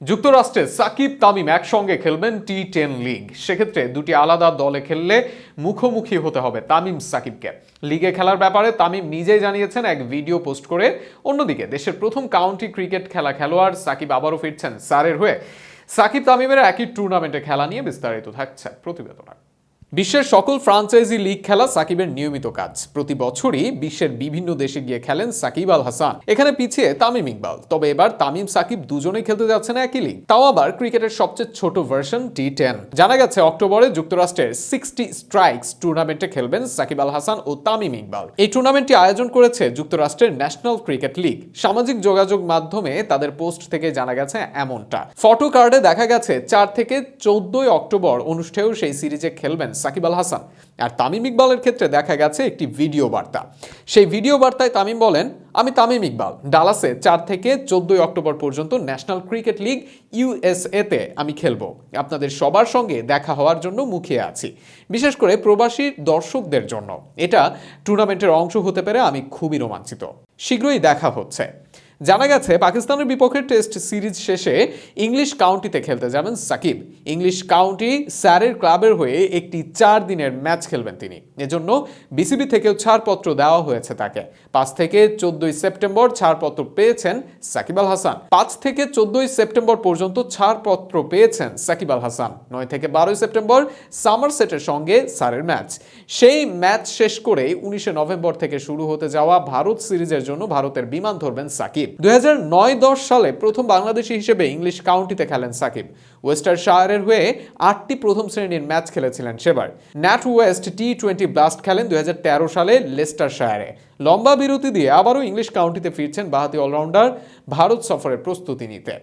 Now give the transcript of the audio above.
যুক্তরাষ্ট্রে সাকিব তামিম একসঙ্গে খেলবেন টি টেন লিগ। সেক্ষেত্রে দুটি আলাদা দলে খেললে মুখোমুখি হতে হবে তামিম সাকিবকে। লিগে খেলার ব্যাপারে তামিম নিজেই জানিয়েছেন, এক ভিডিও পোস্ট করে। অন্যদিকে, দেশের প্রথম কাউন্টি ক্রিকেট খেলা খেলোয়াড় সাকিব আবারও ফিরছেন সারের হয়ে। সাকিব তামিমের একই টুর্নামেন্টে খেলা নিয়ে বিস্তারিত থাকছে প্রতিবেদনা। বিশ্বের সকল ফ্রাঞ্চাইজি লিগ খেলা সাকিবের নিয়মিত কাজ। প্রতি বছরই বিশ্বের বিভিন্ন দেশে গিয়ে খেলেন সাকিব আল হাসান। এখানে পিছিয়ে তামিম ইকবাল। তবে এবার তামিম সাকিব দুজনে খেলতে যাচ্ছেন একই লিগ। তাও আবার ক্রিকেটের সবচেয়ে ছোট ভার্সন টি টেন জানা গেছে অক্টোবরে যুক্তরাষ্ট্রের সিক্সটি স্ট্রাইকস টুর্নামেন্টে খেলবেন সাকিব আল হাসান ও তামিম ইকবাল। এই টুর্নামেন্টটি আয়োজন করেছে যুক্তরাষ্ট্রের ন্যাশনাল ক্রিকেট লিগ সামাজিক যোগাযোগ মাধ্যমে তাদের পোস্ট থেকে জানা গেছে এমনটা। ফটো কার্ডে দেখা গেছে, চার থেকে চোদ্দই অক্টোবর অনুষ্ঠেয় সেই সিরিজে খেলবেন সাকিব আল হাসান। আর তামিম ইকবালের ক্ষেত্রে দেখা গেছে একটি ভিডিও বার্তা। সেই ভিডিও বার্তায় তামিম বলেন, আমি তামিম ইকবাল। ডালাসে চার থেকে চোদ্দই অক্টোবর পর্যন্ত ন্যাশনাল ক্রিকেট লিগ ইউএসএতে আমি খেলব। আপনাদের সবার সঙ্গে দেখা হওয়ার জন্য মুখিয়ে আছি। বিশেষ করে প্রবাসী দর্শকদের জন্য। এটা টুর্নামেন্টের অংশ হতে পেরে আমি খুবই রোমাঞ্চিত। শীঘ্রই দেখা হচ্ছে। জানা গেছে, পাকিস্তানের বিপক্ষে টেস্ট সিরিজ শেষে ইংলিশ কাউন্টিতে খেলতে যাবেন সাকিব। ইংলিশ কাউন্টি স্যারের ক্লাবের হয়ে একটি চার দিনের ম্যাচ খেলবেন তিনি। এজন্য বিসিবি থেকেও ছাড়পত্র দেওয়া হয়েছে তাকে। পাঁচ থেকে চোদ্দই সেপ্টেম্বর ছাড়পত্র পেয়েছেন সাকিব আল হাসান। পাঁচ থেকে চোদ্দই সেপ্টেম্বর পর্যন্ত ছাড়পত্র পেয়েছেন সাকিব আল হাসান। নয় থেকে বারোই সেপ্টেম্বর সামার সেটের সঙ্গে স্যারের ম্যাচ। সেই ম্যাচ শেষ করে উনিশে নভেম্বর থেকে শুরু হতে যাওয়া ভারত সিরিজের জন্য ভারতের বিমান ধরবেন সাকিব। দুই হাজার সালে প্রথম বাংলাদেশি হিসেবে ইংলিশ কাউন্টিতে খেলেন সাকিব। ওয়েস্টার শায়ারের হয়ে আটটি প্রথম শ্রেণির ম্যাচ খেলেছিলেন সেবার। NatWest T twenty blast খেলেন দুই হাজার তেরো সালে লেস্টার শায়ারে লম্বা বিরতি দিয়ে আবারও ইংলিশ কাউন্টিতে ফিরছেন বাহাতি অলরাউন্ডার ভারত সফরের প্রস্তুতি নিতে।